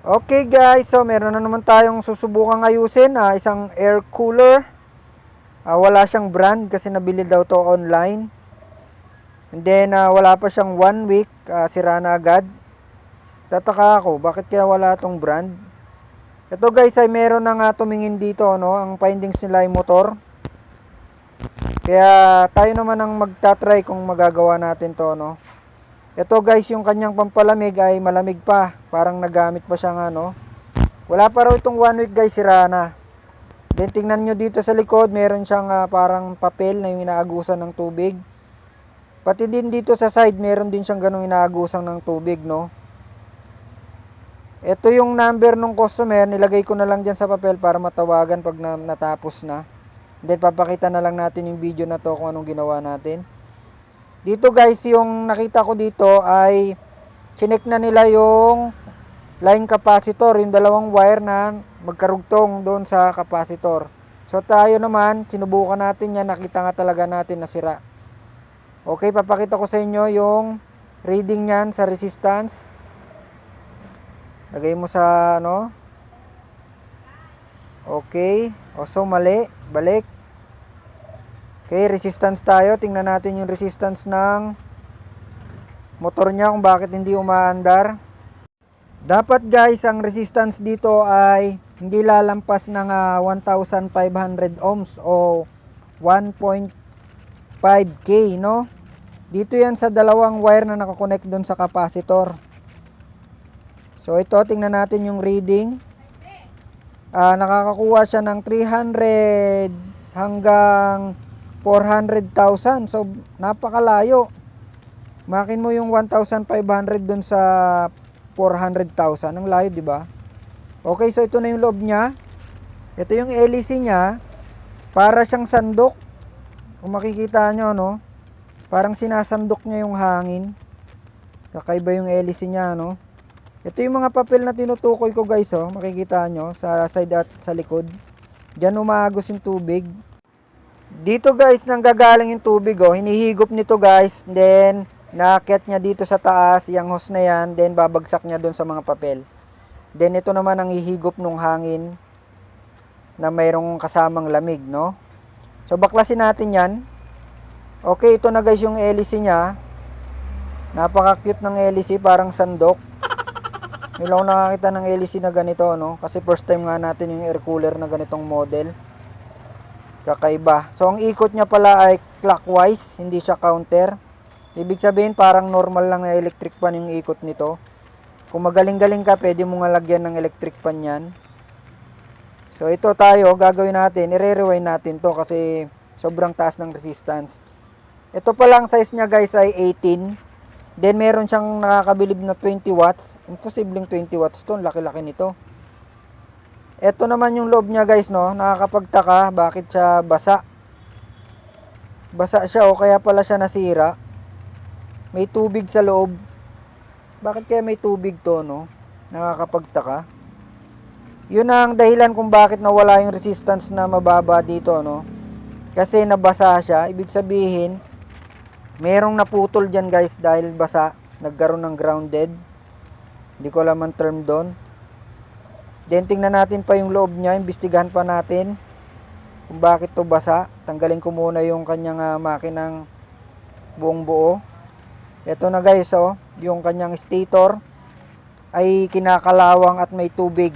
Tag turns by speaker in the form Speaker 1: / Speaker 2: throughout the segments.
Speaker 1: Okay guys, so meron na naman tayong susubukang ayusin, ah, isang air cooler. Ah, wala siyang brand kasi nabili daw to online. And then ah, wala pa siyang one week, ah, sira na agad. Tataka ako, bakit kaya wala tong brand? Ito guys ay meron na nga tumingin dito, no? Ang findings nila ay motor. Kaya tayo naman ang magta-try kung magagawa natin to, no? Ito guys, yung kanyang pampalamig ay malamig pa. Parang nagamit pa siya nga, no? Wala pa raw itong one week guys, sira na. Then tingnan nyo dito sa likod, meron siyang ah, parang papel na yung inaagusan ng tubig. Pati din dito sa side, meron din siyang ganong inaagusan ng tubig, no? Ito yung number ng customer, nilagay ko na lang dyan sa papel para matawagan pag na, natapos na. Then papakita na lang natin yung video na to kung anong ginawa natin. Dito guys, yung nakita ko dito ay chinek na nila yung line capacitor, yung dalawang wire na magkarugtong doon sa capacitor. So tayo naman, sinubukan natin yan, nakita nga talaga natin na sira. Okay, papakita ko sa inyo yung reading niyan sa resistance. Lagay mo sa ano. Okay. O so mali. Balik. Okay, resistance tayo. Tingnan natin yung resistance ng motor niya kung bakit hindi umaandar. Dapat guys, ang resistance dito ay hindi lalampas ng ah, 1,500 ohms o 1.5k, no? Dito yan sa dalawang wire na nakakonect doon sa capacitor. So ito, tingnan natin yung reading. Ah, nakakakuha siya ng 300 hanggang 400,000. So napakalayo. Makin mo yung 1,500 dun sa 400,000. Ang layo, di ba? Okay, so ito na yung loob niya. Ito yung LEC niya. Para siyang sandok. Kung makikita nyo, no? Parang sinasandok niya yung hangin. Kakaiba yung LEC niya, no? Ito yung mga papel na tinutukoy ko guys oh, makikita nyo sa side at sa likod. Diyan umagos yung tubig. Dito guys, nanggagaling yung tubig oh, hinihigop nito guys, then naakyat niya dito sa taas, yung hose na yan, then babagsak niya doon sa mga papel. Then ito naman ang hihigop ng hangin na mayroong kasamang lamig, no? So baklasin natin yan. Okay, ito na guys yung LEC niya. Napaka-cute ng LEC, parang sandok. Ngayon ako nakakita ng LEC na ganito, no? Kasi first time nga natin yung air cooler na ganitong model. Kakaiba. So, ang ikot niya pala ay clockwise, hindi siya counter. Ibig sabihin, parang normal lang na electric fan yung ikot nito. Kung magaling-galing ka, pwede mo nga lagyan ng electric fan yan. So, ito tayo, gagawin natin, i-rewind natin to kasi sobrang taas ng resistance. Ito pa lang size niya guys ay 18. Then meron siyang nakakabilib na 20 watts. Imposibleng 20 watts to. Laki-laki nito. Ito naman yung loob niya guys no. Nakakapagtaka bakit siya basa. Basa siya o kaya pala siya nasira. May tubig sa loob. Bakit kaya may tubig to no? Nakakapagtaka. Yun ang dahilan kung bakit nawala yung resistance na mababa dito no. Kasi nabasa siya. Ibig sabihin, merong naputol dyan guys dahil basa. Nagkaroon ng grounded. Hindi ko alam ang term doon. Then tingnan natin pa yung loob niya. Imbestigahan pa natin kung bakit to basa. Tanggalin ko muna yung kanyang ah, makinang buong buo. Ito na guys oh. Yung kanyang stator ay kinakalawang at may tubig.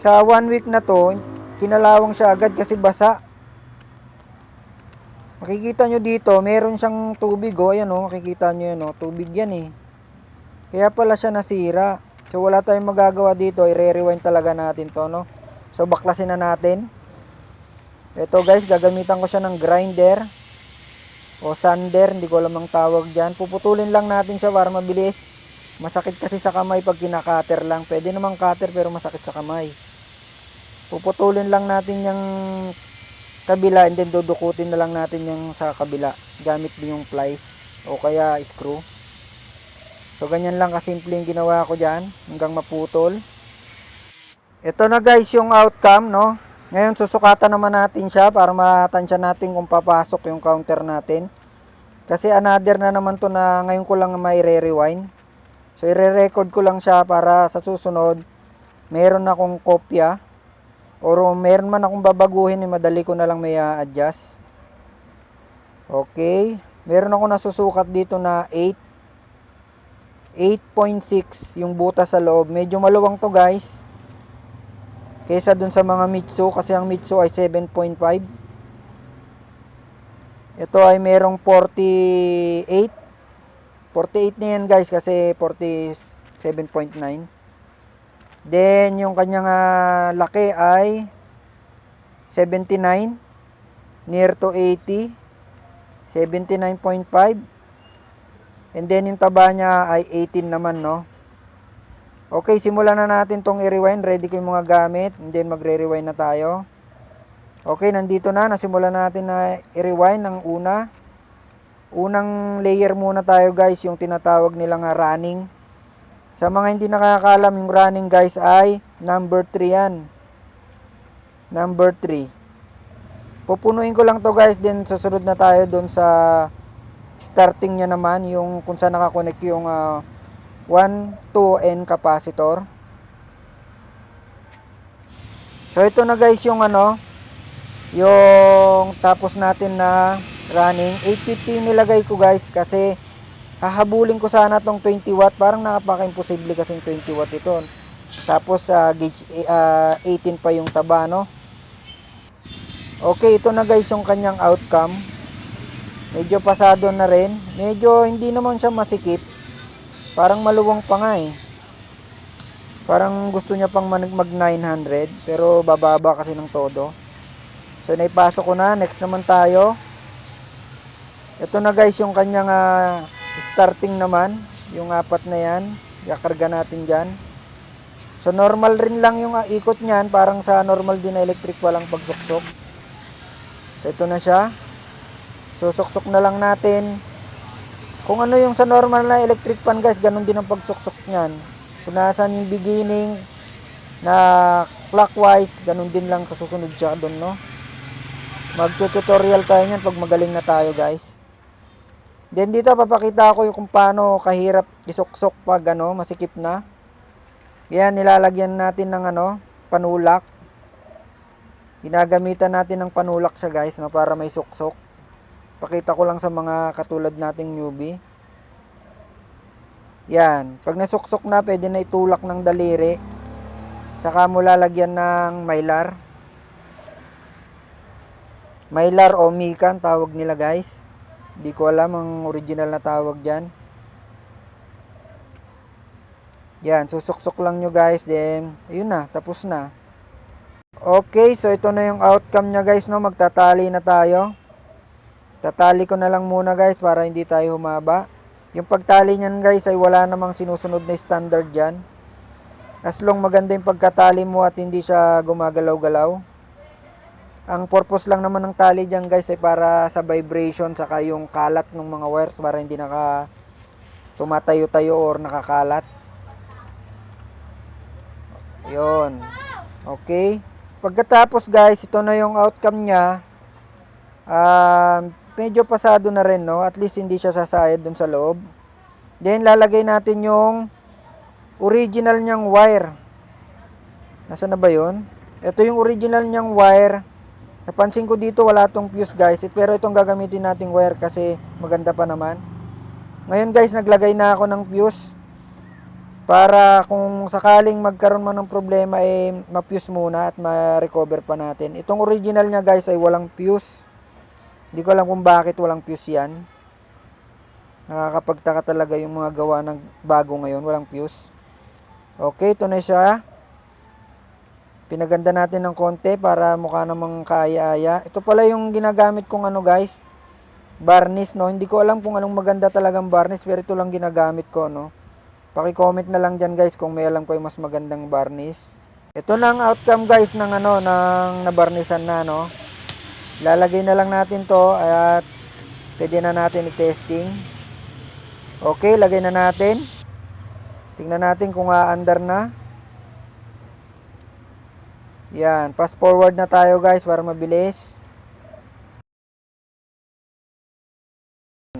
Speaker 1: Sa one week na to, kinalawang siya agad kasi basa. Makikita nyo dito, meron siyang tubig oh. Ayan oh, makikita nyo yan oh. Tubig yan eh. Kaya pala siya nasira. So wala tayong magagawa dito. I-rewind talaga natin to no. So baklasin na natin. Ito guys, gagamitan ko siya ng grinder. O sander, hindi ko alam ang tawag dyan. Puputulin lang natin siya para mabilis. Masakit kasi sa kamay pag kinakater lang. Pwede namang cutter pero masakit sa kamay. Puputulin lang natin yung kabila and then dudukutin na lang natin yung sa kabila gamit din yung plies o kaya screw so ganyan lang kasimple yung ginawa ko dyan hanggang maputol ito na guys yung outcome no ngayon susukatan naman natin siya para matansya natin kung papasok yung counter natin kasi another na naman to na ngayon ko lang may re-rewind So, i-record ko lang siya para sa susunod, meron akong kopya. Or meron man akong babaguhin, eh, madali ko na lang may adjust. Okay. Meron ako nasusukat dito na 8. 8.6 yung butas sa loob. Medyo maluwang to guys. Kaysa dun sa mga Mitsu kasi ang Mitsu ay 7.5. Ito ay merong 48. 48 na yan guys kasi 47.9. Then yung kanyang ah, laki ay 79 near to 80 79.5 and then yung taba niya ay 18 naman no? Okay simulan na natin tong i-rewind. Ready ko yung mga gamit. And then magre-rewind na tayo. Okay nandito na. Nasimulan natin na i-rewind ng una. Unang layer muna tayo guys yung tinatawag nilang ah, running. Sa mga hindi nakakalam yung running guys ay number 3 yan. Number 3 pupunuin ko lang to guys. Then susunod na tayo doon sa starting niya naman yung kung saan nakakonect yung ah, 1, 2 and capacitor. So ito na guys yung ano yung tapos natin na running. 850 yung nilagay ko guys kasi hahabulin ko sana tong 20 watt. Parang nakapaka-imposible kasi 20 watt ito. Tapos sa gauge eh, ah, 18 pa yung taba no? Okay, ito na guys yung kanyang outcome. Medyo pasado na rin. Medyo hindi naman siya masikip. Parang maluwang pa nga eh. Parang gusto niya pang mag mag 900 pero bababa kasi ng todo. So naipasok ko na. Next naman tayo. Ito na guys yung kanyang ah, starting naman. Yung apat na yan. Yakarga natin dyan. So normal rin lang yung ah, ikot niyan. Parang sa normal din na electric walang pagsuksok. So ito na siya. Susuksok na lang natin. Kung ano yung sa normal na electric fan guys, ganun din ang pagsuksok niyan. Kung yung beginning na clockwise, ganun din lang sa susunod siya doon, no? Magtututorial tayo niyan pag magaling na tayo, guys. Then dito papakita ko yung kung paano kahirap isuksok pag ano, masikip na. Yan nilalagyan natin ng ano, panulak. Ginagamitan natin ng panulak siya guys no, para may suksok. Pakita ko lang sa mga katulad nating newbie. Yan. Pag nasuksok na, pwede na itulak ng daliri. Saka mo lalagyan ng mylar. Mylar o mikan tawag nila guys. Di ko alam ang original na tawag dyan. Yan. Susuksok lang nyo guys. Then, ayun na. Tapos na. Okay, so ito na yung outcome niya guys, no? Magtatali na tayo. Tatali ko na lang muna guys para hindi tayo humaba. Yung pagtali niyan guys ay wala namang sinusunod na standard dyan. As long maganda yung pagkatali mo at hindi siya gumagalaw-galaw. Ang purpose lang naman ng tali dyan guys ay para sa vibration saka yung kalat ng mga wires para hindi naka tumatayo-tayo or nakakalat. Yon. Okay. Pagkatapos guys, ito na yung outcome niya. Um, medyo pasado na rin, no? At least hindi siya sasayad dun sa loob. Then, lalagay natin yung original niyang wire. Nasaan na ba yun? Ito yung original niyang wire. Napansin ko dito, wala tong fuse guys. Pero itong gagamitin nating wire kasi maganda pa naman. Ngayon guys, naglagay na ako ng fuse para kung sakaling magkaroon man ng problema eh ma-fuse muna at ma-recover pa natin. Itong original niya guys ay walang fuse. Hindi ko alam kung bakit walang fuse yan. Nakakapagtaka talaga yung mga gawa ng bago ngayon, walang fuse. Okay, ito na siya. Pinaganda natin ng konti para mukha namang kaya-aya. Ito pala yung ginagamit kong ano guys. Varnish no. Hindi ko alam kung anong maganda talagang varnish pero ito lang ginagamit ko no. Paki-comment na lang dyan guys kung may alam ko yung mas magandang varnish. Ito na ang outcome guys ng ano ng nabarnisan na no. Lalagay na lang natin to at pwede na natin i-testing. Okay, lagay na natin. Tingnan natin kung aandar na. Yan, fast forward na tayo guys para mabilis.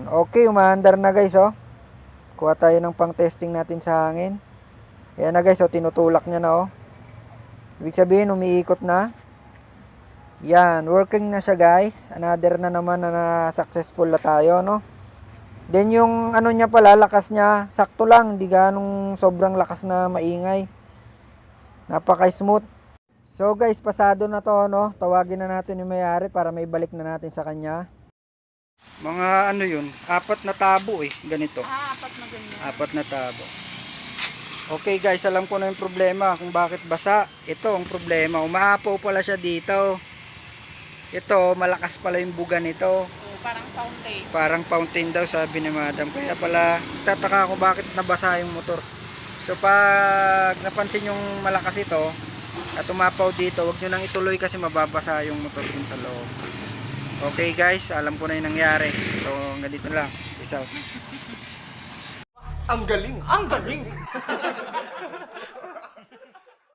Speaker 1: Okay, umaandar na guys oh. Kuha tayo ng pang testing natin sa hangin. Ayan na guys, oh, tinutulak niya na oh. Ibig sabihin, umiikot na. Yan, working na siya guys. Another na naman na, na successful na tayo, no? Then yung ano niya pala, lakas niya, sakto lang, hindi ganong sobrang lakas na maingay. Napaka-smooth. So guys, pasado na to, no? Tawagin na natin yung mayari para may balik na natin sa kanya. Mga ano yun, apat na tabo eh, ganito.
Speaker 2: Ah, apat na ganyan.
Speaker 1: Apat na tabo. Okay guys, alam ko na yung problema kung bakit basa. Ito ang problema, umaapaw pala siya dito. Ito, malakas pala yung buga nito.
Speaker 2: Oh, parang fountain.
Speaker 1: Parang fountain daw sabi ni madam. Kaya pala, tataka ako bakit nabasa yung motor. So pag napansin yung malakas ito, at umapaw dito, wag nyo nang ituloy kasi mababasa yung motor dun sa loob. Okay guys, alam ko na yung nangyari. So hanggang dito na lang. Peace out.
Speaker 3: Ang galing! Ang galing!